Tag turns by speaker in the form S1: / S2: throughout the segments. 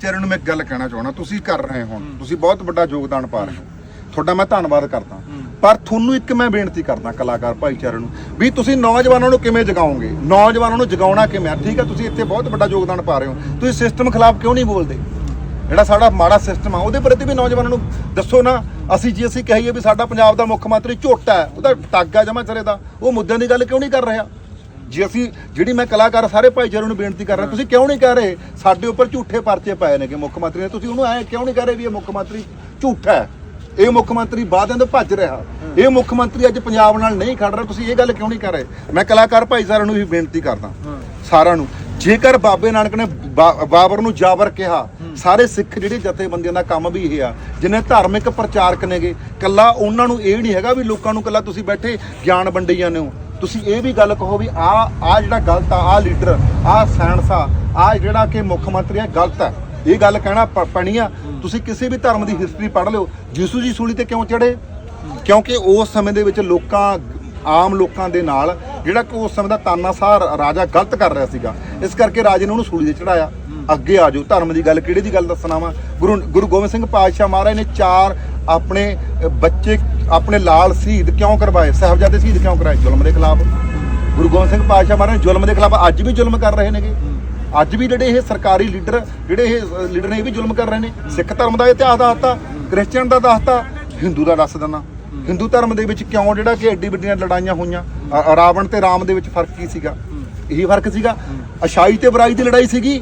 S1: ਚਰਨ ਨੂੰ ਮੈਂ ਇੱਕ ਗੱਲ ਕਹਿਣਾ ਚਾਹਣਾ ਤੁਸੀਂ ਕਰ ਰਹੇ ਹੋ ਤੁਸੀਂ ਬਹੁਤ ਵੱਡਾ ਯੋਗਦਾਨ ਪਾ ਰਹੇ ਹੋ। ਤੁਹਾਡਾ ਮੈਂ ਧੰਨਵਾਦ ਕਰਦਾ। ਪਰ ਤੁਹਾਨੂੰ ਇੱਕ ਮੈਂ ਬੇਨਤੀ ਕਰਦਾ, ਕਲਾਕਾਰ ਭਾਈਚਾਰੇ ਨੂੰ, ਵੀ ਤੁਸੀਂ ਨੌਜਵਾਨਾਂ ਨੂੰ ਕਿਵੇਂ ਜਗਾਓਗੇ? ਨੌਜਵਾਨਾਂ ਨੂੰ ਜਗਾਉਣਾ ਕਿਵੇਂ ਆ? ਠੀਕ ਹੈ ਤੁਸੀਂ ਇੱਥੇ ਬਹੁਤ ਵੱਡਾ ਯੋਗਦਾਨ ਪਾ ਰਹੇ ਹੋ। ਤੁਸੀਂ ਸਿਸਟਮ ਖਿਲਾਫ ਕਿਉਂ ਨਹੀਂ ਬੋਲਦੇ? ਜਿਹੜਾ ਸਾਡਾ ਮਾੜਾ ਸਿਸਟਮ ਆ, ਉਹਦੇ ਪ੍ਰਤੀ ਵੀ ਨੌਜਵਾਨਾਂ ਨੂੰ ਦੱਸੋ ਨਾ, ਅਸੀਂ ਜੇ ਅਸੀਂ ਕਹੀਏ ਵੀ ਸਾਡਾ ਪੰਜਾਬ ਦਾ ਮੁੱਖ ਮੰਤਰੀ ਝੋਟਾ ਹੈ, ਉਹਦਾ ਟਾਗਾ ਆ ਜਮਾ ਚਰੇ ਦਾ, ਉਹ ਮੁੱਦਿਆਂ ਦੀ ਗੱਲ ਕਿਉਂ ਨਹੀਂ ਕਰ ਰਿਹਾ? ਜੇ ਅਸੀਂ ਜਿਹੜੀ ਮੈਂ ਕਲਾਕਾਰ ਸਾਰੇ ਭਾਈਚਾਰੇ ਨੂੰ ਬੇਨਤੀ ਕਰ ਰਿਹਾ ਤੁਸੀਂ ਕਿਉਂ ਨਹੀਂ ਕਰ ਰਹੇ? ਸਾਡੇ ਉੱਪਰ ਝੂਠੇ ਪਰਚੇ ਪਏ ਨੇ ਕਿ ਮੁੱਖ ਮੰਤਰੀ ਨੇ। ਤੁਸੀਂ ਉਹਨੂੰ ਐ ਕਿਉਂ ਨਹੀਂ ਕਰ ਰਹੇ ਵੀ ਇਹ ਮੁੱਖ ਮੰਤਰੀ ਝੂਠਾ ਹੈ? ਇਹ ਮੁੱਖ ਮੰਤਰੀ ਬਾਦਿਆਂ ਤੋਂ ਭੱਜ ਰਿਹਾ। ਇਹ ਮੁੱਖ ਮੰਤਰੀ ਅੱਜ ਪੰਜਾਬ ਨਾਲ ਨਹੀਂ ਖੜ ਰਿਹਾ। ਤੁਸੀਂ ਇਹ ਗੱਲ ਕਿਉਂ ਨਹੀਂ ਕਰ ਰਹੇ? ਮੈਂ ਕਲਾਕਾਰ ਭਾਈਚਾਰਿਆਂ ਨੂੰ ਵੀ ਬੇਨਤੀ ਕਰਦਾ ਸਾਰਿਆਂ ਨੂੰ। ਜੇਕਰ ਬਾਬੇ ਨਾਨਕ ਨੇ ਬਾਬਰ ਨੂੰ ਜਾਬਰ ਕਿਹਾ ਸਾਰੇ ਸਿੱਖ ਜਿਹੜੇ ਜਥੇਬੰਦੀਆਂ ਦਾ ਕੰਮ ਵੀ ਇਹ ਆ ਜਿਨੇ ਧਾਰਮਿਕ ਪ੍ਰਚਾਰਕ ਨੇਗੇ ਕੱਲਾ ਉਹਨਾਂ ਨੂੰ ਇਹ ਨਹੀਂ ਹੈਗਾ ਵੀ ਲੋਕਾਂ ਨੂੰ ਕੱਲਾ ਤੁਸੀਂ ਬੈਠੇ ਗਿਆਨ ਵੰਡੀ ਜਾਂਦੇ ਹੋ। ਤੁਸੀਂ ਇਹ ਵੀ ਗੱਲ ਕਹੋ ਵੀ ਆ ਆ ਜਿਹੜਾ ਗਲਤ ਆ ਆ ਲੀਡਰ, ਆ ਸਾਇੰਸ ਆ ਜਿਹੜਾ ਕਿ ਮੁੱਖ ਮੰਤਰੀ ਆ, ਗਲਤ ਹੈ ਇਹ ਗੱਲ ਕਹਿਣਾ ਪ- ਪੈਣੀ ਆ। ਤੁਸੀਂ ਕਿਸੇ ਵੀ ਧਰਮ ਦੀ ਹਿਸਟਰੀ ਪੜ੍ਹ ਲਿਓ। ਯਿਸੂ ਜੀ ਸੂਲੀ ਤੇ ਕਿਉਂ ਚੜੇ ਕਿਉਂਕਿ ਉਸ ਸਮੇਂ ਦੇ ਵਿੱਚ ਲੋਕਾਂ, ਆਮ ਲੋਕਾਂ ਦੇ ਨਾਲ ਜਿਹੜਾ ਕਿ ਉਸ ਸਮੇਂ ਦਾ ਤਾਨਾਸ਼ਾਹ ਰਾਜਾ ਗਲਤ ਕਰ ਰਿਹਾ ਸੀਗਾ। ਇਸ ਕਰਕੇ ਰਾਜੇ ਨੇ ਉਹਨੂੰ ਸੂਲੀ ਤੇ ਚੜਾਇਆ ਅੱਗੇ ਆ ਜਾਓ। ਧਰਮ ਦੀ ਗੱਲ ਕਿਹੜੇ ਦੀ ਗੱਲ ਦੱਸਣਾ ਵਾ ਗੁਰੂ ਗੁਰੂ ਗੋਬਿੰਦ ਸਿੰਘ ਪਾਤਸ਼ਾਹ ਮਹਾਰਾਜ ਨੇ ਚਾਰ ਆਪਣੇ ਬੱਚੇ ਆਪਣੇ ਲਾਲ ਸ਼ਹੀਦ ਕਿਉਂ ਕਰਵਾਏ? ਸਾਹਿਬਜ਼ਾਦੇ ਸ਼ਹੀਦ ਕਿਉਂ ਕਰਾਏ ਜ਼ੁਲਮ ਦੇ ਖਿਲਾਫ। ਗੁਰੂ ਗੋਬਿੰਦ ਸਿੰਘ ਪਾਤਸ਼ਾਹ ਮਹਾਰਾਜ ਨੇ ਜ਼ੁਲਮ ਦੇ ਖਿਲਾਫ ਅੱਜ ਵੀ ਜ਼ੁਲਮ ਕਰ ਰਹੇ ਨੇਗੇ। ਅੱਜ ਵੀ ਜਿਹੜੇ ਇਹ ਸਰਕਾਰੀ ਲੀਡਰ, ਜਿਹੜੇ ਇਹ ਲੀਡਰ ਨੇ ਇਹ ਵੀ ਜ਼ੁਲਮ ਕਰ ਰਹੇ ਨੇ। ਸਿੱਖ ਧਰਮ ਦਾ ਇਤਿਹਾਸ ਦੱਸਤਾ, ਕ੍ਰਿਸਚੀਅਨ ਦਾ ਦੱਸਤਾ, ਹਿੰਦੂ ਦਾ ਦੱਸ ਦਿੰਦਾ। ਹਿੰਦੂ ਧਰਮ ਦੇ ਵਿੱਚ ਕਿਉਂ ਜਿਹੜਾ ਕਿ ਐਡੀ ਵੱਡੀਆਂ ਲੜਾਈਆਂ ਹੋਈਆਂ? ਰਾਵਣ ਤੇ ਰਾਮ ਦੇ ਵਿੱਚ ਫ਼ਰਕ ਕੀ ਸੀਗਾ? ਇਹੀ ਫ਼ਰਕ ਸੀਗਾ। ਅਸ਼ਾਈ ਤੇ ਬੁਰਾਈ ਦੀ ਲੜਾਈ ਸੀਗੀ।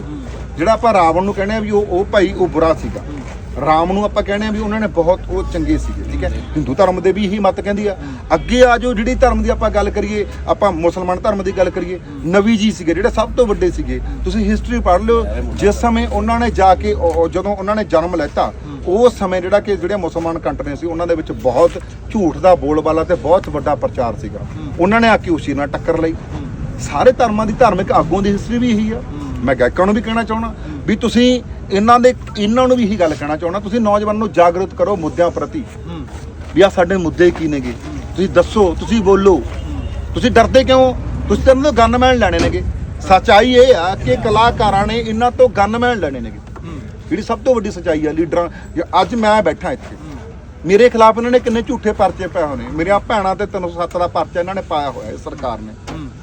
S1: ਜਿਹੜਾ ਆਪਾਂ ਰਾਵਣ ਨੂੰ ਕਹਿੰਦੇ ਆ ਵੀ ਉਹ ਉਹ ਭਾਈ, ਉਹ ਬੁਰਾ ਸੀਗਾ। ਰਾਮ ਨੂੰ ਆਪਾਂ ਕਹਿੰਦੇ ਆ ਵੀ ਉਹਨਾਂ ਨੇ ਬਹੁਤ ਉਹ ਚੰਗੇ ਸੀਗੇ ਠੀਕ ਹੈ? ਹਿੰਦੂ ਧਰਮ ਦੇ ਵੀ ਇਹੀ ਮਤ ਕਹਿੰਦੀ ਆ। ਅੱਗੇ ਆ ਜੋ ਜਿਹੜੀ ਧਰਮ ਦੀ ਆਪਾਂ ਗੱਲ ਕਰੀਏ ਆਪਾਂ ਮੁਸਲਮਾਨ ਧਰਮ ਦੀ ਗੱਲ ਕਰੀਏ ਨਬੀ ਜੀ ਸੀਗੇ ਜਿਹੜੇ ਸਭ ਤੋਂ ਵੱਡੇ ਸੀਗੇ ਤੁਸੀਂ ਹਿਸਟਰੀ ਪੜ੍ਹ ਲਿਓ ਜਿਸ ਸਮੇਂ ਉਹਨਾਂ ਨੇ ਜਾ ਕੇ ਉਹ- ਉਹ ਜਦੋਂ ਉਹਨਾਂ ਨੇ ਜਨਮ ਲੈਤਾ ਉਸ ਸਮੇਂ ਜਿਹੜਾ ਕਿ ਜਿਹੜੇ ਮੁਸਲਮਾਨ ਕੰਟਰੀ ਸੀ ਉਹਨਾਂ ਦੇ ਵਿੱਚ ਬਹੁਤ ਝੂਠ ਦਾ ਬੋਲਬਾਲਾ ਤੇ ਬਹੁਤ ਵੱਡਾ ਪ੍ਰਚਾਰ ਸੀਗਾ। ਉਹਨਾਂ ਨੇ ਆ ਕੇ ਉਸ ਨਾਲ ਟੱਕਰ ਲਈ। ਸਾਰੇ ਧਰਮਾਂ ਦੀ ਧਾਰਮਿਕ ਆਗੂਆਂ ਦੀ ਹਿਸਟਰੀ ਵੀ ਇਹੀ ਆ। ਮੈਂ ਗਾਇਕਾਂ ਨੂੰ ਵੀ ਕਹਿਣਾ ਚਾਹਣਾ ਵੀ ਤੁਸੀਂ ਇਹਨਾਂ ਦੇ ਇਹਨਾਂ ਨੂੰ ਵੀ ਇਹੀ ਗੱਲ ਕਹਿਣਾ ਚਾਹਣਾ ਤੁਸੀਂ ਨੌਜਵਾਨਾਂ ਨੂੰ ਜਾਗਰੂਕ ਕਰੋ ਮੁੱਦਿਆਂ ਪ੍ਰਤੀ। ਵੀ ਆ ਸਾਡੇ ਮੁੱਦੇ ਕੀ ਨੇਗੇ? ਤੁਸੀਂ ਦੱਸੋ ਤੁਸੀਂ ਬੋਲੋ। ਤੁਸੀਂ ਡਰਦੇ ਕਿਉਂ? ਤੁਸੀਂ ਤਾਂ ਇਹਨਾਂ ਤੋਂ ਗਨਮੈਨ ਲੈਣੇ ਨੇਗੇ। ਸੱਚਾਈ ਇਹ ਆ ਕਿ ਕਲਾਕਾਰਾਂ ਨੇ ਇਹਨਾਂ ਤੋਂ ਗਨਮੈਨ ਲੈਣੇ ਨੇਗੇ। ਜਿਹੜੀ ਸਭ ਤੋਂ ਵੱਡੀ ਸੱਚਾਈ ਆ ਲੀਡਰਾਂ ਅੱਜ ਮੈਂ ਬੈਠਾ ਇੱਥੇ ਮੇਰੇ ਖਿਲਾਫ ਇਹਨਾਂ ਨੇ ਕਿੰਨੇ ਝੂਠੇ ਪਰਚੇ ਪਏ ਨੇ ਮੇਰੀਆਂ ਭੈਣਾਂ ਤੇ 307 ਦਾ ਪਰਚਾ ਇਹਨਾਂ ਨੇ ਪਾਇਆ ਹੋਇਆ ਹੈ ਸਰਕਾਰ ਨੇ।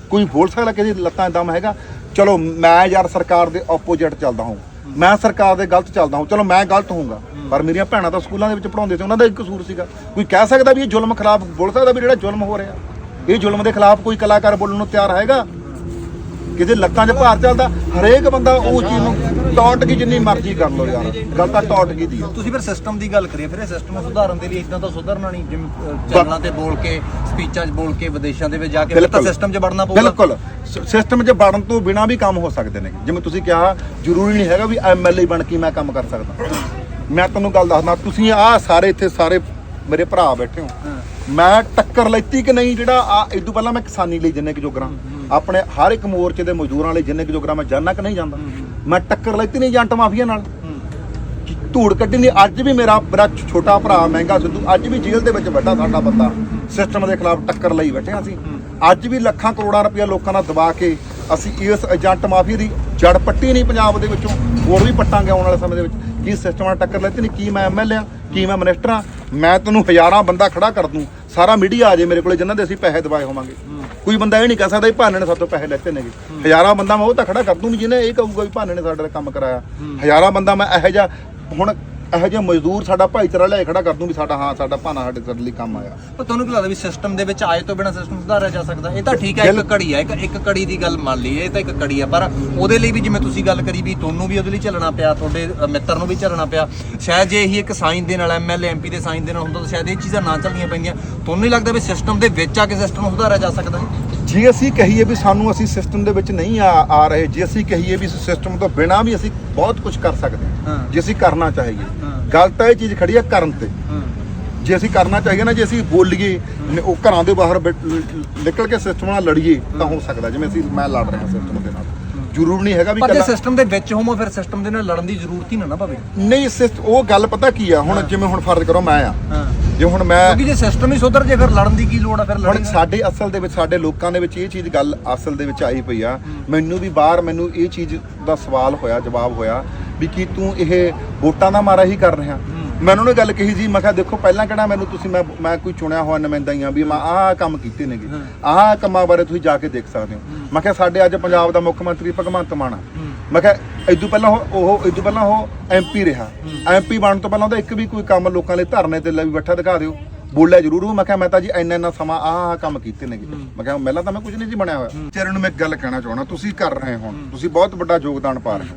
S1: ਕੋਈ ਬੋਲ ਸਕਦਾ ਦੀ ਲੱਤਾਂ ਦਮ ਹੈਗਾ? ਚਲੋ ਮੈਂ ਯਾਰ ਸਰਕਾਰ ਦੇ ਆਪੋਜੀਟ ਚੱਲਦਾ ਹਾਂ। ਮੈਂ ਸਰਕਾਰ ਦੇ ਗਲਤ ਚੱਲਦਾ ਹਾਂ। ਚਲੋ, ਮੈਂ ਗਲਤ ਹੋਊਂਗਾ। ਪਰ ਮੇਰੀਆਂ ਭੈਣਾਂ ਤਾਂ ਸਕੂਲਾਂ ਦੇ ਵਿੱਚ ਪੜਾਉਂਦੇ ਸੀ, ਉਹਨਾਂ ਦਾ ਇੱਕ ਕਸੂਰ ਸੀਗਾ। ਕੋਈ ਕਹਿ ਸਕਦਾ ਵੀ ਇਹ ਜ਼ੁਲਮ ਖਿਲਾਫ, ਬੋਲ ਸਕਦਾ ਵੀ ਜਿਹੜਾ ਜ਼ੁਲਮ ਹੋ ਰਿਹਾ। ਇਹ ਜ਼ੁਲਮ ਦੇ ਖਿਲਾਫ ਕੋਈ ਕਲਾਕਾਰ ਬੋਲਣ ਨੂੰ ਤਿਆਰ ਹੈਗਾ? ਕਿਤੇ ਲੱਤਾਂ 'ਚ ਭਾਰ ਚੱਲਦਾ ਹਰੇਕ ਬੰਦਾ ਉਹ ਚੀਜ਼ ਨੂੰ ਟੌਂਟ ਕੀ ਜਿੰਨੀ ਮਰਜ਼ੀ ਕਰ ਲਓ ਯਾਰ ਗੱਲ ਤਾਂ ਟੌਂਟ ਕੀ ਦੀ ਆ।
S2: ਤੁਸੀਂ ਫਿਰ ਸਿਸਟਮ ਦੀ ਗੱਲ ਕਰੀਏ ਫਿਰ ਇਹ ਸਿਸਟਮ ਨੂੰ ਸੁਧਾਰਨ ਦੇ ਲਈ ਇਦਾਂ ਤਾਂ ਸੁਧਰਨਾ ਨਹੀਂ ਜਿਵੇਂ ਅਹ, ਚੈਨਲਾਂ ਤੇ ਬੋਲ ਕੇ ਸਪੀਚਾਂ 'ਚ ਬੋਲ ਕੇ ਵਿਦੇਸ਼ਾਂ ਦੇ ਵਿੱਚ ਜਾ ਕੇ ਫਿਰ ਤਾਂ ਸਿਸਟਮ 'ਚ ਵੜਨਾ ਪਊਗਾ।
S1: ਬਿਲਕੁਲ। ਸਿਸਟਮ 'ਚ ਵੜਨ ਤੋਂ ਬਿਨਾ ਵੀ ਕੰਮ ਹੋ ਸਕਦੇ ਨੇ। ਜਿਵੇਂ ਤੁਸੀਂ ਕਿਹਾ ਜ਼ਰੂਰੀ ਨਹੀਂ ਹੈਗਾ ਵੀ ਐਮਐਲਏ ਬਣ ਕੇ ਮੈਂ ਕੰਮ ਕਰ ਸਕਦਾ। ਮੈਂ ਤੁਹਾਨੂੰ ਗੱਲ ਦੱਸਦਾ ਤੁਸੀਂ ਆਹ ਸਾਰੇ ਇੱਥੇ ਸਾਰੇ ਮੇਰੇ ਭਰਾ ਬੈਠੇ ਹੋ। ਮੈਂ ਟੱਕਰ ਲੈਤੀ ਕਿ ਨਹੀਂ ਜਿਹੜਾ ਆ ਇਦੋਂ ਪਹਿਲਾਂ ਮੈਂ ਕਿਸਾਨੀ ਲਈ ਜਿੰਨੇ ਕਿ ਜੋਗਰਾਂ। ਆਪਣੇ ਹਰ ਇੱਕ ਮੋਰਚੇ ਦੇ ਮਜ਼ਦੂਰਾਂ ਲਈ ਜਿੰਨੇ ਕਿ ਜੋਗਰਾਂ ਮੈਂ ਜਾਣਾ ਕਿ ਨਹੀਂ ਜਾਂਦਾ? ਮੈਂ ਟੱਕਰ ਲੈਤੀ ਨਹੀਂ ਜੰਟ ਮਾਫੀਆ ਨਾਲ। ਧੂੜ ਕੱਢੀ ਨਹੀਂ, ਅੱਜ ਵੀ ਮੇਰਾ ਮੇਰਾ ਛੋਟਾ ਭਰਾ, ਮਹਿੰਗਾ ਸਿੱਧੂ, ਅੱਜ ਵੀ ਜੇਲ੍ਹ ਦੇ ਵਿੱਚ ਬੈਠਾ ਸਾਡਾ ਬੰਦਾ। ਸਿਸਟਮ ਦੇ ਖਿਲਾਫ ਟੱਕਰ ਲਈ ਬੈਠੇ ਹਾਂ ਅਸੀਂ। ਅੱਜ ਵੀ ਲੱਖਾਂ ਕਰੋੜਾਂ ਰੁਪਏ ਲੋਕਾਂ ਨਾਲ ਦਬਾ ਕੇ ਅਸੀਂ ਇਸ ਏਜੰਟ ਮਾਫੀਆ ਦੀ ਜੜ ਪੱਟੀ ਨਹੀਂ ਪੰਜਾਬ ਦੇ ਵਿੱਚੋਂ, ਹੋਰ ਵੀ ਪੱਟਾਂਗੇ ਆਉਣ ਵਾਲੇ ਸਮੇਂ ਦੇ ਵਿੱਚ। ਕੀ ਸਿਸਟਮ ਨਾਲ ਟੱਕਰ ਲੈਤੀ ਨਹੀਂ? ਕੀ ਮੈਂ ਐਮਐਲਏ ਆ ਕੀ ਮੈਂ ਮਿਨਿਸਟਰ ਆ ਮੈਂ ਤੈਨੂੰ ਹਜ਼ਾਰਾਂ ਬੰਦਾ ਖੜਾ ਕਰ ਦੂੰ। ਸਾਰਾ ਮੀਡੀਆ ਆ ਜੇ ਮੇਰੇ ਕੋਲੇ ਜਿਨ੍ਹਾਂ ਦੇ ਅਸੀਂ ਪੈਸੇ ਦਵਾਏ ਹੋਵਾਂਗੇ। ਕੋਈ ਬੰਦਾ ਇਹ ਨਹੀਂ ਕਹਿ ਸਕਦਾ ਵੀ ਭਾਨੇ ਨੇ ਸਾਡੇ ਤੋਂ ਪੈਸੇ ਲੈਤੇ ਨੇਗੇ। ਹਜ਼ਾਰਾਂ ਬੰਦਾ ਮੈਂ ਉਹ ਤਾਂ ਖੜਾ ਕਰ ਦੂੰ ਜਿਹਨੇ ਇਹ ਕਹੂਗਾ ਵੀ ਭਾਨੇ ਨੇ ਸਾਡੇ ਨਾਲ ਕੰਮ ਕਰਾਇਆ। ਹਜ਼ਾਰਾਂ ਬੰਦਾ ਮੈਂ ਇਹੋ ਜਿਹਾ ਹੁਣ ਇਹੋ ਜਿਹਾ ਮਜ਼ਦੂਰ ਸਾਡਾ ਭਾਈਚਾਰਾ ਲੈ ਖੜਾ ਕਰ ਦੂੰ ਵੀ ਸਾਡਾ ਹਾਂ ਸਾਡਾ ਭਾਨਾ ਸਾਡੇ ਸਾਡੇ ਲਈ ਕੰਮ ਆਇਆ।
S2: ਪਰ ਤੁਹਾਨੂੰ ਕੀ ਲੱਗਦਾ ਵੀ ਸਿਸਟਮ ਦੇ ਵਿੱਚ ਆਏ ਤੋਂ ਬਿਨਾ ਸਿਸਟਮ ਸੁਧਾਰਿਆ ਜਾ ਸਕਦਾ? ਇਹ ਤਾਂ ਠੀਕ ਹੈ ਇੱਕ ਘੜੀ ਹੈ ਇੱਕ ਇੱਕ ਘੜੀ ਦੀ ਗੱਲ ਮੰਨ ਲਈ ਇਹ ਤਾਂ ਇੱਕ ਘੜੀ ਹੈ ਪਰ ਉਹਦੇ ਲਈ ਵੀ ਜਿਵੇਂ ਤੁਸੀਂ ਗੱਲ ਕਰੀ ਵੀ ਤੁਹਾਨੂੰ ਵੀ ਉਹਦੇ ਲਈ ਚੱਲਣਾ ਪਿਆ ਤੁਹਾਡੇ ਮਿੱਤਰ ਨੂੰ ਵੀ ਚੱਲਣਾ ਪਿਆ ਸ਼ਾਇਦ ਜੇ ਇਹੀ ਇੱਕ ਸਾਈਨ ਦੇ ਨਾਲ ਐਮਐਲਏ ਐਮਪੀ ਦੇ ਸਾਈਨ ਦੇ ਨਾਲ ਹੁੰਦਾ ਤਾਂ ਸ਼ਾਇਦ ਇਹ ਚੀਜ਼ਾਂ ਨਾ ਚੱਲਣੀਆਂ ਪੈਂਦੀਆਂ। ਤੁਹਾਨੂੰ ਨਹੀਂ ਲੱਗਦਾ ਵੀ ਸਿਸਟਮ ਦੇ ਵਿੱਚ ਆ ਕੇ ਸਿਸਟਮ ਨੂੰ ਸੁਧਾਰਿਆ ਜਾ ਸਕਦਾ?
S1: ਜੇ ਅਸੀਂ ਕਹੀਏ ਵੀ ਸਾਨੂੰ ਅਸੀਂ ਸਿਸਟਮ ਦੇ ਵਿੱਚ ਨਹੀਂ ਆ ਆ ਰਹੇ ਜੇ ਅਸੀਂ ਕਹੀਏ ਵੀ ਸਿਸਟਮ ਤੋਂ ਬਿਨਾ ਵੀ ਅਸੀਂ ਬਹੁਤ ਕੁਝ ਕਰ ਸਕਦੇ ਹਾਂ
S2: ਹਾਂ।
S1: ਜੇ ਅਸੀਂ ਕਰਨਾ ਚਾਹੀਏ।
S2: ਹਾਂ।
S1: ਗੱਲ ਤਾਂ ਇਹ ਚੀਜ਼ ਖੜੀ ਆ ਕਰਨ ਤੇ। ਜੇ ਅਸੀਂ ਕਰਨਾ ਚਾਹੀਏ ਨਾ ਜੇ ਅਸੀਂ ਬੋਲੀਏ ਉਹ ਘਰਾਂ ਦੇ ਬਾਹਰ ਨਿਕਲ ਕੇ ਸਿਸਟਮ ਨਾਲ ਲੜੀਏ ਤਾਂ ਹੋ। ਸਕਦਾ ਜਿਵੇਂ ਅਸੀਂ ਮੈਂ ਲੜ ਰਿਹਾ ਸਿਸਟਮ ਦੇ ਨਾਲ। ਜ਼ਰੂਰ ਨਹੀਂ ਹੈਗਾ ਵੀ
S2: ਪਰ ਜੇ
S1: ਇਕੱਲਾ-
S2: ਸਿਸਟਮ ਦੇ ਵਿੱਚ ਹੋਮੋ ਫਿਰ ਸਿਸਟਮ ਦੇ ਨਾਲ ਲੜਨ ਦੀ ਜ਼ਰੂਰਤ ਹੀ ਨਾ ਨਾ ਪਵੇ।
S1: ਨਹੀਂ ਸਿਸਟ ਉਹ ਗੱਲ ਪਤਾ ਕੀ ਆ? ਹੁਣ ਜਿਵੇਂ ਹੁਣ ਫਰਜ਼ ਕਰੋ ਮੈਂ ਆ।
S2: ਹਾਂ।
S1: ਜੇ ਹੁਣ ਮੈਂ
S2: ਕਿਉਂਕਿ ਜੇ ਸਿਸਟਮ ਹੀ ਸੁਧਰ ਜੇ ਫਿਰ ਲੜਨ ਦੀ ਕੀ ਲੋੜ ਆ? ਫਿਰ
S1: ਹੁਣ
S2: ਲੜਨ
S1: ਸਾਡੇ ਅਸਲ ਦੇ ਵਿੱਚ ਸਾਡੇ ਲੋਕਾਂ ਦੇ ਵਿੱਚ ਇਹ ਚੀਜ਼ ਗੱਲ ਅਸਲ ਦੇ ਵਿੱਚ ਆਈ ਪਈ ਆ। ਮੈਨੂੰ ਵੀ ਬਾਹਰ ਮੈਨੂੰ ਇਹ ਚੀਜ਼ ਦਾ ਸਵਾਲ ਹੋਇਆ ਜਵਾਬ ਹੋਇਆ ਵੀ ਕੀ ਤੂੰ ਇਹ ਵੋਟਾਂ ਦਾ ਮਾਰਾ ਹੀ ਕਰ ਰਿਹਾ। ਮੈਂ ਉਹਨਾਂ ਨੂੰ ਗੱਲ ਕਹੀ ਜੀ ਮੈਂ ਕਿਹਾ ਦੇਖੋ ਪਹਿਲਾਂ ਕਿਹੜਾ ਮੈਨੂੰ ਤੁਸੀਂ ਮੈਂ ਮੈਂ ਕੋਈ ਚੁਣਿਆ ਹੋਇਆ ਨੁਮਾਇੰਦਾ ਹੀ ਆ ਵੀ ਮੈਂ ਆਹ ਕੰਮ ਕੀਤੇ ਨੇਗੇ। ਆਹ ਕੰਮਾਂ ਬਾਰੇ ਤੁਸੀਂ ਜਾ ਕੇ ਦੇਖ ਸਕਦੇ ਹੋ। ਮੈਂ ਕਿਹਾ ਸਾਡੇ ਅੱਜ ਪੰਜਾਬ ਦਾ ਮੁੱਖ ਮੰਤਰੀ ਭਗਵੰਤ ਮਾਨ ਆ। ਮੈਂ ਕਿਹਾ ਇਦੋਂ ਪਹਿਲਾਂ ਉਹ ਇਦੋਂ ਪਹਿਲਾਂ ਉਹ ਐਮਪੀ ਰਿਹਾ। ਐਮਪੀ ਬਣਨ ਤੋਂ ਪਹਿਲਾਂ ਉਹਦਾ ਇੱਕ ਵੀ ਕੋਈ ਕੰਮ ਲੋਕਾਂ ਲਈ ਧਰਨੇ ਤੇ ਲੈ ਵੀ ਬੱਠਾ ਦਿਖਾ ਦਿਓ। ਬੋਲਿਆ ਜ਼ਰੂਰ ਉਹ ਮੈਂ ਕਿਹਾ ਮੈਂ ਤਾਂ ਜੀ ਇੰਨਾ ਇੰਨਾ ਸਮਾਂ ਆਹ ਕੰਮ ਕੀਤੇ ਨੇਗੇ। ਮੈਂ ਕਿਹਾ ਪਹਿਲਾਂ ਤਾਂ ਮੈਂ ਕੁਝ ਨਹੀਂ ਜੀ ਬਣਿਆ ਹੋਇਆ। ਚਿਹਰੇ ਨੂੰ ਮੈਂ ਇੱਕ ਗੱਲ ਕਹਿਣਾ ਚਾਹਣਾ ਤੁਸੀਂ ਕਰ ਰਹੇ ਹੋ ਤੁਸੀਂ ਬਹੁਤ ਵੱਡਾ ਯੋਗਦਾਨ ਪਾ ਰਹੇ ਹੋ।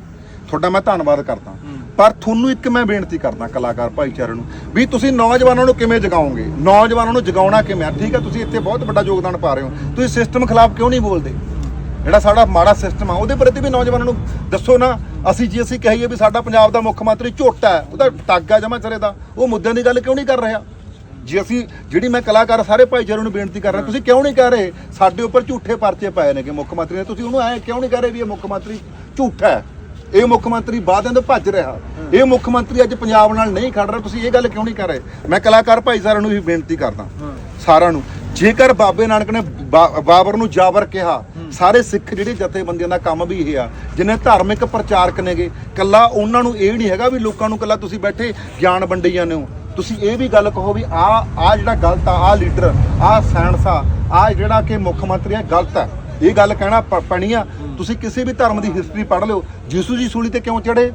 S1: ਤੁਹਾਡਾ ਮੈਂ ਧੰਨਵਾਦ ਕਰਦਾ। ਪਰ ਤੁਹਾਨੂੰ ਇੱਕ ਮੈਂ ਬੇਨਤੀ ਕਰਦਾ ਕਲਾਕਾਰ ਭਾਈਚਾਰੇ ਨੂੰ ਵੀ ਤੁਸੀਂ ਨੌਜਵਾਨਾਂ ਨੂੰ ਕਿਵੇਂ ਜਗਾਓਗੇ? ਨੌਜਵਾਨਾਂ ਨੂੰ ਜਗਾਉਣਾ ਕਿਵੇਂ ਆ? ਠੀਕ ਹੈ ਤੁਸੀਂ ਇੱਥੇ ਬਹੁਤ ਵੱਡਾ ਯੋਗਦਾਨ ਪਾ ਰਹੇ ਹੋ। ਤੁਸੀਂ ਸਿਸਟਮ ਖਿਲਾਫ ਕਿਉਂ ਨਹੀਂ ਬੋਲਦੇ? ਜਿਹੜਾ ਸਾਡਾ ਮਾੜਾ ਸਿਸਟਮ ਆ, ਉਹਦੇ ਪ੍ਰਤੀ ਵੀ ਨੌਜਵਾਨਾਂ ਨੂੰ ਦੱਸੋ ਨਾ। ਅਸੀਂ ਜੇ ਅਸੀਂ ਕਹੀਏ ਵੀ ਸਾਡਾ ਪੰਜਾਬ ਦਾ ਮੁੱਖ ਮੰਤਰੀ ਝੋਟਾ ਹੈ, ਉਹਦਾ ਟਾਗਾ ਜਮਾ ਚਰੇ ਦਾ। ਉਹ ਮੁੱਦਿਆਂ ਦੀ ਗੱਲ ਕਿਉਂ ਨਹੀਂ ਕਰ ਰਿਹਾ? ਜੇ ਅਸੀਂ, ਜਿਹੜੀ ਮੈਂ ਕਲਾਕਾਰ ਸਾਰੇ ਭਾਈਚਾਰੇ ਨੂੰ ਬੇਨਤੀ ਕਰ ਰਿਹਾ, ਤੁਸੀਂ ਕਿਉਂ ਨਹੀਂ ਕਹਿ ਰਹੇ? ਸਾਡੇ ਉੱਪਰ ਝੂਠੇ ਪਰਚੇ ਪਾਏ ਨੇ ਕਿ ਮੁੱਖ ਮੰਤਰੀ ਨੇ। ਤੁਸੀਂ ਉਹਨੂੰ ਐ ਕਿਉਂ ਨਹੀਂ ਕਹਿ ਰਹੇ ਵੀ ਇਹ ਮੁੱਖ ਮੰਤਰੀ ਝੂਠਾ ਹੈ? ਇਹ ਮੁੱਖ ਮੰਤਰੀ ਬਾਦਿਆਂ ਤੋਂ ਭੱਜ ਰਿਹਾ। ਇਹ ਮੁੱਖ ਮੰਤਰੀ ਅੱਜ ਪੰਜਾਬ ਨਾਲ ਨਹੀਂ ਖੜ ਰਿਹਾ, ਤੁਸੀਂ ਇਹ ਗੱਲ ਕਿਉਂ ਨਹੀਂ ਕਰ ਰਹੇ? ਮੈਂ ਕਲਾਕਾਰ ਭਾਈਚਾਰਿਆਂ ਨੂੰ ਵੀ ਬੇਨਤੀ ਕਰਦਾ, ਸਾਰਿਆਂ ਨੂੰ। ਜੇਕਰ ਬਾਬੇ ਨਾਨਕ ਨੇ ਬਾ- ਬਾਬਰ ਨੂੰ ਜਾਬਰ ਕਿਹਾ, ਸਾਰੇ ਸਿੱਖ ਜਿਹੜੇ ਜਥੇਬੰਦੀਆਂ ਦਾ ਕੰਮ ਵੀ ਇਹ ਆ, ਜਿਨੇ ਧਾਰਮਿਕ ਪ੍ਰਚਾਰਕ ਨੇਗੇ, ਕੱਲਾ ਉਹਨਾਂ ਨੂੰ ਇਹ ਨਹੀਂ ਹੈਗਾ ਵੀ ਲੋਕਾਂ ਨੂੰ ਕੱਲਾ ਤੁਸੀਂ ਬੈਠੇ ਗਿਆਨ ਵੰਡੀ ਜਾਂਦੇ ਹੋ। ਤੁਸੀਂ ਇਹ ਵੀ ਗੱਲ ਕਹੋ ਵੀ ਆ ਆ ਜਿਹੜਾ ਗਲਤ ਆ ਆ ਲੀਡਰ, ਆ ਸਾਇੰਸ ਆ ਆ ਜਿਹੜਾ ਕਿ ਮੁੱਖ ਮੰਤਰੀ ਆ, ਗਲਤ ਹੈ ਇਹ ਗੱਲ ਕਹਿਣਾ ਪ- ਪੈਣੀ ਆ। ਤੁਸੀਂ ਕਿਸੇ ਵੀ ਧਰਮ ਦੀ ਹਿਸਟਰੀ ਪੜ੍ਹ ਲਿਓ। ਯਿਸੂ ਜੀ ਸੂਲੀ ਤੇ ਕਿਉਂ ਚੜੇ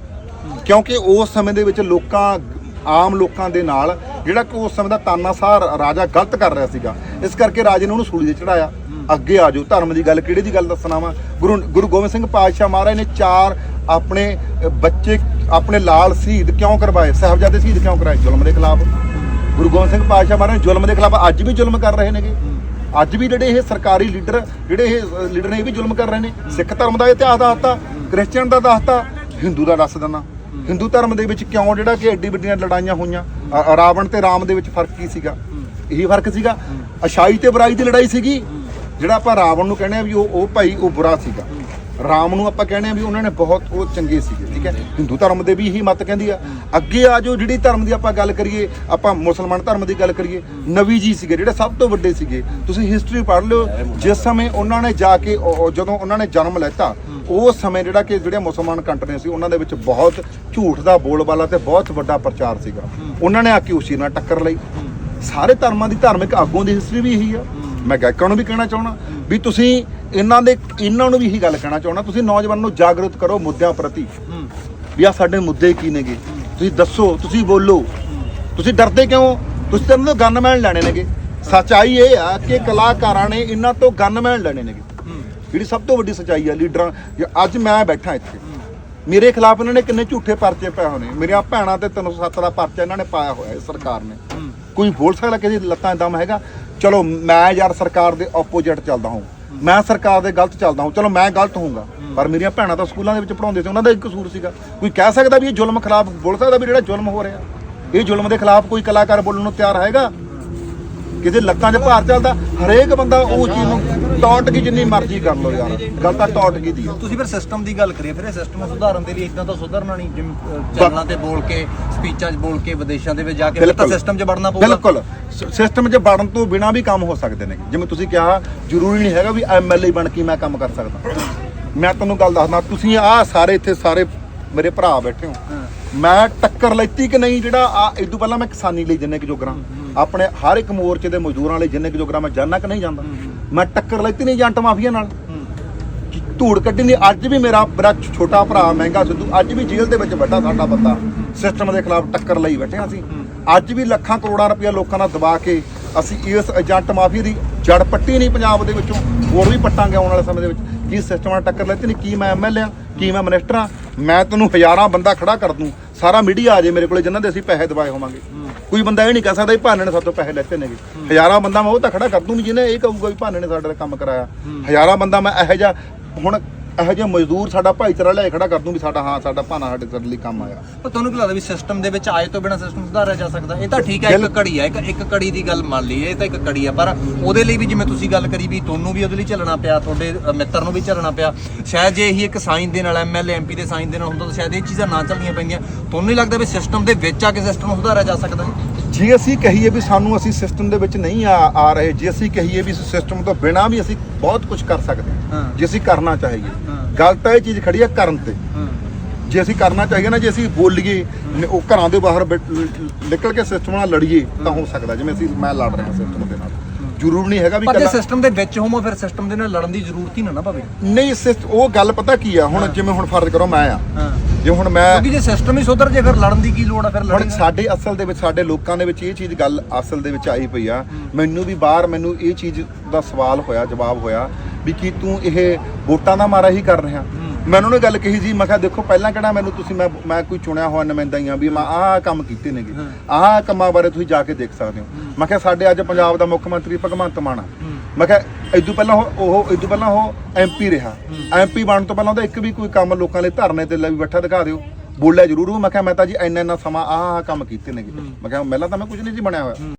S1: ਕਿਉਂਕਿ ਉਸ ਸਮੇਂ ਦੇ ਵਿੱਚ ਲੋਕਾਂ, ਆਮ ਲੋਕਾਂ ਦੇ ਨਾਲ ਜਿਹੜਾ ਕਿ ਉਸ ਸਮੇਂ ਦਾ ਤਾਨਾਸਾਰ ਰਾਜਾ ਗਲਤ ਕਰ ਰਿਹਾ ਸੀਗਾ। ਇਸ ਕਰਕੇ ਰਾਜੇ ਨੇ ਉਹਨੂੰ ਸੂਲੀ ਤੇ ਚੜਾਇਆ ਅੱਗੇ ਆ ਜਾਓ। ਧਰਮ ਦੀ ਗੱਲ ਕਿਹੜੇ ਦੀ ਗੱਲ ਦੱਸਣਾ ਵਾ? ਗੁਰੂ ਗੁਰੂ ਗੋਬਿੰਦ ਸਿੰਘ ਪਾਤਸ਼ਾਹ ਮਹਾਰਾਜ ਨੇ ਚਾਰ ਆਪਣੇ ਬੱਚੇ, ਆਪਣੇ ਲਾਲ ਸ਼ਹੀਦ ਕਿਉਂ ਕਰਵਾਏ? ਸਾਹਿਬਜ਼ਾਦੇ ਸ਼ਹੀਦ ਕਿਉਂ ਕਰਾਏ? ਜ਼ੁਲਮ ਦੇ ਖਿਲਾਫ। ਗੁਰੂ ਗੋਬਿੰਦ ਸਿੰਘ ਪਾਤਸ਼ਾਹ ਮਹਾਰਾਜ ਜ਼ੁਲਮ ਦੇ ਖਿਲਾਫ ਅੱਜ ਵੀ ਜ਼ੁਲਮ ਕਰ ਰਹੇ ਨੇਗੇ। ਅੱਜ ਵੀ ਜਿਹੜੇ ਇਹ ਸਰਕਾਰੀ ਲੀਡਰ, ਜਿਹੜੇ ਇਹ ਲੀਡਰ ਨੇ ਇਹ ਵੀ ਜ਼ੁਲਮ ਕਰ ਰਹੇ ਨੇ। ਸਿੱਖ ਧਰਮ ਦਾ ਇਤਿਹਾਸ ਦੱਸਤਾ ਕ੍ਰਿਸਚੀਅਨ ਦਾ ਦੱਸਤਾ ਹਿੰਦੂ ਦਾ ਦੱਸ ਦਿੰਦਾ। ਹਿੰਦੂ ਧਰਮ ਦੇ ਵਿੱਚ ਕਿਉਂ ਜਿਹੜਾ ਕਿ ਐਡੀ ਵੱਡੀਆਂ ਲੜਾਈਆਂ ਹੋਈਆਂ? ਰਾਵਣ ਤੇ ਰਾਮ ਦੇ ਵਿੱਚ ਫ਼ਰਕ ਕੀ ਸੀਗਾ? ਇਹੀ ਫ਼ਰਕ ਸੀਗਾ। ਅਛਾਈ ਤੇ ਬੁਰਾਈ ਦੀ ਲੜਾਈ ਸੀਗੀ। ਜਿਹੜਾ ਆਪਾਂ ਰਾਵਣ ਨੂੰ ਕਹਿੰਦੇ ਆ ਵੀ ਉਹ ਉਹ ਭਾਈ, ਉਹ ਬੁਰਾ ਸੀਗਾ। ਰਾਮ ਨੂੰ ਆਪਾਂ ਕਹਿੰਦੇ ਆ ਵੀ ਉਹਨਾਂ ਨੇ ਬਹੁਤ ਉਹ ਚੰਗੇ ਸੀਗੇ, ਠੀਕ ਹੈ? ਹਿੰਦੂ ਧਰਮ ਦੇ ਵੀ ਇਹੀ ਮਤ ਕਹਿੰਦੀ ਆ। ਅੱਗੇ ਆ ਜੋ ਜਿਹੜੀ ਧਰਮ ਦੀ ਆਪਾਂ ਗੱਲ ਕਰੀਏ, ਆਪਾਂ ਮੁਸਲਮਾਨ ਧਰਮ ਦੀ ਗੱਲ ਕਰੀਏ ਨਬੀ ਜੀ ਸੀਗੇ, ਜਿਹੜੇ ਸਭ ਤੋਂ ਵੱਡੇ ਸੀਗੇ, ਤੁਸੀਂ ਹਿਸਟਰੀ ਪੜ੍ਹ ਲਿਓ, ਜਿਸ ਸਮੇਂ ਉਹਨਾਂ ਨੇ ਜਾ ਕੇ ਜਦੋਂ ਉਹਨਾਂ ਨੇ ਜਨਮ ਲੈਤਾ, ਉਸ ਸਮੇਂ ਜਿਹੜਾ ਕਿ ਜਿਹੜੇ ਮੁਸਲਮਾਨ ਕੰਟਰੀਆਂ ਸੀ, ਉਹਨਾਂ ਦੇ ਵਿੱਚ ਬਹੁਤ ਝੂਠ ਦਾ ਬੋਲਬਾਲਾ ਤੇ ਬਹੁਤ ਵੱਡਾ ਪ੍ਰਚਾਰ ਸੀਗਾ। ਉਹਨਾਂ ਨੇ ਆ ਕੇ ਉਸੀ ਨਾਲ ਟੱਕਰ ਲਈ। ਸਾਰੇ ਧਰਮਾਂ ਦੀ ਧਾਰਮਿਕ ਆਗੂਆਂ ਦੀ ਹਿਸਟਰੀ ਵੀ ਇਹੀ ਆ। ਮੈਂ ਗਾਇਕਾਂ ਨੂੰ ਵੀ ਕਹਿਣਾ ਚਾਹਣਾ ਵੀ ਤੁਸੀਂ ਇਹਨਾਂ ਦੇ ਇਹਨਾਂ ਨੂੰ ਵੀ ਇਹੀ ਗੱਲ ਕਹਿਣਾ ਚਾਹਣਾ ਤੁਸੀਂ ਨੌਜਵਾਨਾਂ ਨੂੰ ਜਾਗਰੂਕ ਕਰੋ ਮੁੱਦਿਆਂ ਪ੍ਰਤੀ। ਵੀ ਆ ਸਾਡੇ ਮੁੱਦੇ ਕੀ ਨੇਗੇ? ਤੁਸੀਂ ਦੱਸੋ ਤੁਸੀਂ ਬੋਲੋ। ਤੁਸੀਂ ਡਰਦੇ ਕਿਉਂ? ਤੁਸੀਂ ਤਾਂ ਇਹਨਾਂ ਤੋਂ ਗਨਮੈਨ ਲੈਣੇ ਨੇਗੇ। ਸੱਚਾਈ ਇਹ ਆ ਕਿ ਕਲਾਕਾਰਾਂ ਨੇ ਇਹਨਾਂ ਤੋਂ ਗਨਮੈਨ ਲੈਣੇ ਨੇਗੇ। ਜਿਹੜੀ ਸਭ ਤੋਂ ਵੱਡੀ ਸੱਚਾਈ ਆ ਲੀਡਰਾਂ ਅੱਜ ਮੈਂ ਬੈਠਾ ਇੱਥੇ। ਮੇਰੇ ਖਿਲਾਫ ਇਹਨਾਂ ਨੇ ਕਿੰਨੇ ਝੂਠੇ ਪਰਚੇ ਪਏ ਨੇ ਮੇਰੀਆਂ ਭੈਣਾਂ ਤੇ 307 ਦਾ ਪਰਚਾ ਇਹਨਾਂ ਨੇ ਪਾਇਆ ਹੋਇਆ ਹੈ ਸਰਕਾਰ ਨੇ। ਕੋਈ ਬੋਲ ਸਕਦਾ ਕਿ ਇਹਦੀ ਲੱਤਾਂ ਦਮ ਹੈਗਾ? ਚਲੋ, ਮੈਂ ਯਾਰ ਸਰਕਾਰ ਦੇ ਆਪੋਜਿਟ ਚੱਲਦਾ ਹਾਂ। ਮੈਂ ਸਰਕਾਰ ਦੇ ਗਲਤ ਚੱਲਦਾ ਹਾਂ। ਚਲੋ, ਮੈਂ ਗਲਤ ਹੋਊਗਾ। ਪਰ ਮੇਰੀਆਂ ਭੈਣਾਂ ਤਾਂ ਸਕੂਲਾਂ ਦੇ ਵਿੱਚ ਪੜਾਉਂਦੇ ਸੀ। ਉਹਨਾਂ ਦਾ ਇੱਕ ਕਸੂਰ ਸੀਗਾ। ਕੋਈ ਕਹਿ ਸਕਦਾ ਵੀ ਇਹ ਜ਼ੁਲਮ ਖਿਲਾਫ ਬੋਲ ਸਕਦਾ ਵੀ ਜਿਹੜਾ ਜ਼ੁਲਮ ਹੋ ਰਿਹਾ? ਇਹ ਜ਼ੁਲਮ ਦੇ ਖਿਲਾਫ ਕੋਈ ਕਲਾਕਾਰ ਬੋਲਣ ਨੂੰ ਤਿਆਰ ਹੈਗਾ? ਕਿਤੇ ਲੱਤਾਂ 'ਚ ਭਾਰ ਚੱਲਦਾ ਹਰੇਕ ਬੰਦਾ ਉਹ ਚੀਜ਼ ਨੂੰ ਟੌਟ ਕੀ ਜਿੰਨੀ ਮਰਜ਼ੀ ਕਰ ਲਓ ਯਾਰ ਗੱਲ ਤਾਂ ਟੌਟ ਕੀ ਦੀ ਆ
S2: ਤੁਸੀਂ ਫਿਰ ਸਿਸਟਮ ਦੀ ਗੱਲ ਕਰੀਏ ਫਿਰ ਇਹ ਸਿਸਟਮ ਸੁਧਾਰਨ ਦੇ ਲਈ ਇਦਾਂ ਤਾਂ ਸੁਧਰਨਾ ਨਹੀਂ ਜਿਵੇਂ ਅਹ, ਚੈਨਲਾਂ ਤੇ ਬੋਲ ਕੇ ਸਪੀਚਾਂ 'ਚ ਬੋਲ ਕੇ ਵਿਦੇਸ਼ਾਂ ਦੇ ਵਿੱਚ ਜਾ ਕੇ ਫਿਰ ਤਾਂ
S1: ਬਿਲਕੁਲ।
S2: ਸਿਸਟਮ 'ਚ ਵੜਨਾ ਪਊਗਾ।
S1: ਬਿਲਕੁਲ। ਸਿਸਟਮ 'ਚ ਵੜਨ ਤੋਂ ਬਿਨਾ ਵੀ ਕੰਮ ਹੋ ਸਕਦੇ ਨੇ। ਜਿਵੇਂ ਤੁਸੀਂ ਕਿਹਾ ਜ਼ਰੂਰੀ ਨਹੀਂ ਹੈਗਾ ਵੀ ਐਮਐਲਏ ਬਣ ਕੇ ਮੈਂ ਕੰਮ ਕਰ ਸਕਦਾ। ਮੈਂ ਤੁਹਾਨੂੰ ਗੱਲ ਦੱਸਦਾ ਤੁਸੀਂ ਆਹ ਸਾਰੇ ਇੱਥੇ ਸਾਰੇ ਮੇਰੇ ਭਰਾ ਬੈਠੇ ਹੋ। ਮੈਂ ਟੱਕਰ ਲੈਤੀ ਕਿ ਨਹੀਂ ਜਿਹੜਾ ਆ ਇਦੋਂ ਪਹਿਲਾਂ ਮੈਂ ਕਿਸਾਨੀ ਲਈ ਜਿੰਨੇ ਕਿ ਜੋਗਰਾਂ ਆਪਣੇ ਹਰ ਇੱਕ ਮੋਰਚੇ ਦੇ ਮਜ਼ਦੂਰਾਂ ਲਈ ਜਿੰਨੇ ਕਿ ਜੋਗਰਾਂ ਮੈਂ ਜਾਣਾ ਕਿ ਨਹੀਂ ਜਾਂਦਾ ਮੈਂ ਟੱਕਰ ਲੈਤੀ ਨਹੀਂ ਜੰਟ ਮਾਫੀਆ ਨਾਲ। ਧੂੜ ਕੱਢੀ ਨਹੀਂ ਅੱਜ ਵੀ ਮੇਰਾ ਮੇਰਾ ਛੋਟਾ ਭਰਾ ਮਹਿੰਗਾ ਸਿੱਧੂ, ਅੱਜ ਵੀ ਜੇਲ੍ਹ ਦੇ ਵਿੱਚ ਵੱਡਾ ਸਾਡਾ ਬੰਦਾ, ਸਿਸਟਮ ਦੇ ਖਿਲਾਫ ਟੱਕਰ ਲਈ ਬੈਠੇ ਸੀ। ਅੱਜ ਵੀ ਲੱਖਾਂ ਕਰੋੜਾਂ ਰੁਪਇਆ ਲੋਕਾਂ ਨਾਲ ਦਬਾ ਕੇ ਅਸੀਂ ਇਸ ਏਜੰਟ ਮਾਫੀਆ ਦੀ ਜੜ ਪੱਟੀ ਨਹੀਂ ਪੰਜਾਬ ਦੇ ਵਿੱਚੋਂ, ਹੋਰ ਵੀ ਪੱਟਾਂਗੇ ਆਉਣ ਵਾਲੇ ਸਮੇਂ ਦੇ ਵਿੱਚ। ਕੀ ਸਿਸਟਮ ਨਾਲ ਟੱਕਰ ਲੈਤੀ ਨਹੀਂ ਕੀ ਮੈਂ ਐਮਐਲਏ ਆ ਕੀ ਮੈਂ ਮਿਨਿਸਟਰ ਆ ਮੈਂ ਤੈਨੂੰ ਹਜ਼ਾਰਾਂ ਬੰਦਾ ਖੜਾ ਕਰ ਦੂੰ। ਸਾਰਾ ਮੀਡੀਆ ਆ ਜੇ ਮੇਰੇ ਕੋਲੇ ਜਿਨ੍ਹਾਂ ਦੇ ਅਸੀਂ ਪੈਸੇ ਦਵਾਏ ਹੋਵਾਂਗੇ। ਕੋਈ ਬੰਦਾ ਇਹ ਨਹੀਂ ਕਹਿ ਸਕਦਾ ਵੀ ਭਾਨੇ ਨੇ ਸਾਡੇ ਤੋਂ ਪੈਸੇ ਲੈਤੇ ਨੇਗੇ। ਹਜ਼ਾਰਾਂ ਬੰਦਾ ਮੈਂ ਉਹ ਤਾਂ ਖੜਾ ਕਰ ਦੂੰ ਜਿਹਨੇ ਇਹ ਕਹੂਗਾ ਵੀ ਭਾਨੇ ਨੇ ਸਾਡੇ ਨਾਲ ਕੰਮ ਕਰਾਇਆ। ਹਜ਼ਾਰਾਂ ਬੰਦਾ ਮੈਂ ਇਹੋ ਜਿਹਾ ਹੁਣ ਇਹੋ ਜਿਹਾ ਮਜ਼ਦੂਰ ਸਾਡਾ ਭਾਈਚਾਰਾ ਲੈ ਖੜਾ ਕਰ ਦੂੰ ਵੀ ਸਾਡਾ ਹਾਂ ਸਾਡਾ ਭਾਨਾ ਸਾਡੇ ਸਾਡੇ ਲਈ ਕੰਮ ਆਇਆ।
S2: ਪਰ ਤੁਹਾਨੂੰ ਕੀ ਲੱਗਦਾ ਵੀ ਸਿਸਟਮ ਦੇ ਵਿੱਚ ਆਏ ਤੋਂ ਬਿਨਾ ਸਿਸਟਮ ਸੁਧਾਰਿਆ ਜਾ ਸਕਦਾ? ਇਹ ਤਾਂ ਠੀਕ ਹੈ ਇੱਕ ਘੜੀ ਹੈ ਇੱਕ ਇੱਕ ਘੜੀ ਦੀ ਗੱਲ ਮੰਨ ਲਈ ਇਹ ਤਾਂ ਇੱਕ ਘੜੀ ਹੈ ਪਰ ਉਹਦੇ ਲਈ ਵੀ ਜਿਵੇਂ ਤੁਸੀਂ ਗੱਲ ਕਰੀ ਵੀ ਤੁਹਾਨੂੰ ਵੀ ਉਹਦੇ ਲਈ ਚੱਲਣਾ ਪਿਆ ਤੁਹਾਡੇ ਮਿੱਤਰ ਨੂੰ ਵੀ ਚੱਲਣਾ ਪਿਆ। ਸ਼ਾਇਦ ਜੇ ਇਹੀ ਇੱਕ ਸਾਈਨ ਦੇ ਨਾਲ ਐਮਐਲਏ ਐਮਪੀ ਦੇ ਸਾਈਨ ਦੇ ਨਾਲ ਹੁੰਦਾ ਤਾਂ ਸ਼ਾਇਦ ਇਹ ਚੀਜ਼ਾਂ ਨਾ ਚੱਲਣੀਆਂ ਪੈਂਦੀਆਂ। ਤੁਹਾਨੂੰ ਨਹੀਂ ਲੱਗਦਾ ਵੀ ਸਿਸਟਮ ਦੇ ਵਿੱਚ ਆ ਕੇ ਸਿਸਟਮ ਨੂੰ ਸੁਧਾਰਿਆ ਜਾ ਸਕਦਾ?
S1: ਜੇ ਅਸੀਂ ਕਹੀਏ ਵੀ ਸਾਨੂੰ ਅਸੀਂ ਸਿਸਟਮ ਦੇ ਵਿੱਚ ਨਹੀਂ ਆ ਆ ਰਹੇ ਜੇ ਅਸੀਂ ਕਹੀਏ ਵੀ ਸਿਸਟਮ ਤੋਂ ਬਿਨਾ ਵੀ ਅਸੀਂ ਬਹੁਤ ਕੁਝ ਕਰ ਸਕਦੇ ਹਾਂ। ਜੇ ਅਸੀਂ ਕਰਨਾ ਚਾਹੀਏ।
S2: ਹਾਂ।
S1: ਗੱਲ ਤਾਂ ਇਹ ਚੀਜ਼ ਖੜੀ ਆ ਕਰਨ ਤੇ। ਜੇ ਅਸੀਂ ਕਰਨਾ ਚਾਹੀਏ ਨਾ ਜੇ ਅਸੀਂ ਬੋਲੀਏ ਉਹ ਘਰਾਂ ਦੇ ਬਾਹਰ ਨਿਕਲ ਕੇ ਸਿਸਟਮ ਨਾਲ ਲੜੀਏ ਤਾਂ ਹੋ ਸਕਦਾ ਜਿਵੇਂ ਅਸੀਂ ਮੈਂ ਲੜ ਰਿਹਾ ਸਿਸਟਮ ਦੇ ਨਾਲ। ਜ਼ਰੂਰ ਨਹੀਂ ਹੈਗਾ ਵੀ
S2: ਪਰ ਜੇ ਸਿਸਟਮ ਦੇ ਵਿੱਚ ਹੋਮੋ ਫਿਰ ਸਿਸਟਮ ਦੇ ਨਾਲ ਲੜਨ ਦੀ ਜ਼ਰੂਰਤ ਹੀ ਨਾ ਨਾ ਪਵੇ।
S1: ਨਹੀਂ ਉਹ ਗੱਲ ਪਤਾ ਕੀ ਆ? ਹੁਣ ਜਿਵੇਂ ਹੁਣ ਫਰਜ਼ ਕਰੋ ਮੈਂ ਆ।
S2: ਹਾਂ।
S1: ਜੇ ਹੁਣ ਮੈਂ
S2: ਕਿਉਂਕਿ ਜੇ ਸਿਸਟਮ ਹੀ ਸੁਧਰ ਜੇ ਫਿਰ ਲੜਨ ਦੀ ਕੀ ਲੋੜ ਆ? ਫਿਰ
S1: ਹੁਣ
S2: ਲੜਨ
S1: ਸਾਡੇ ਅਸਲ ਦੇ ਵਿੱਚ ਸਾਡੇ ਲੋਕਾਂ ਦੇ ਵਿੱਚ ਇਹ ਚੀਜ਼ ਗੱਲ ਅਸਲ ਦੇ ਵਿੱਚ ਆਈ ਪਈ ਆ। ਮੈਨੂੰ ਵੀ ਬਾਹਰ ਮੈਨੂੰ ਇਹ ਚੀਜ਼ ਦਾ ਸਵਾਲ ਹੋਇਆ ਜਵਾਬ ਹੋਇਆ ਵੀ ਕੀ ਤੂੰ ਇਹ ਵੋਟਾਂ ਦਾ ਮਾਰਾ ਹੀ ਕਰ ਰਿਹਾ। ਮੈਂ ਉਹਨਾਂ ਨੂੰ ਇਹ ਗੱਲ ਕਹੀ ਜੀ ਮੈਂ ਕਿਹਾ ਦੇਖੋ ਪਹਿਲਾਂ ਕਿਹੜਾ ਮੈਨੂੰ ਤੁਸੀਂ ਮੈਂ ਮੈਂ ਕੋਈ ਚੁਣਿਆ ਹੋਇਆ ਨੁਮਾਇੰਦਾ ਹੀ ਆ ਵੀ ਮੈਂ ਆਹ ਕੰਮ ਕੀਤੇ ਨੇਗੇ। ਆਹ ਕੰਮਾਂ ਬਾਰੇ ਤੁਸੀਂ ਜਾ ਕੇ ਦੇਖ ਸਕਦੇ ਹੋ। ਮੈਂ ਕਿਹਾ ਸਾਡੇ ਅੱਜ ਪੰਜਾਬ ਦਾ ਮੁੱਖ ਮੰਤਰੀ ਭਗਵੰਤ ਮਾਨ ਆ। ਮੈਂ ਕਿਹਾ ਇਦੋਂ ਪਹਿਲਾਂ ਉਹ ਉਹ ਇਦੋਂ ਪਹਿਲਾਂ ਉਹ ਐਮਪੀ ਰਿਹਾ। ਐਮਪੀ ਬਣਨ ਤੋਂ ਪਹਿਲਾਂ ਉਹਦਾ ਇੱਕ ਵੀ ਕੋਈ ਕੰਮ ਲੋਕਾਂ ਲਈ ਧਰਨੇ ਤੇ ਲਈ ਬੈਠਾ ਦਿਖਾ ਦਿਓ। ਬੋਲਿਆ ਜ਼ਰੂਰ ਉਹ ਮੈਂ ਕਿਹਾ ਮੈਂ ਤਾਂ ਜੀ ਇੰਨਾ ਇੰਨਾ ਸਮਾਂ ਆਹ ਆਹ ਕੰਮ ਕੀਤੇ ਨੇਗੇ ਮੈਂ ਕਿਹਾ ਪਹਿਲਾਂ ਤਾਂ ਮੈਂ ਕੁਝ ਨਹੀਂ ਜੀ ਬਣਿਆ ਹੋਇਆ।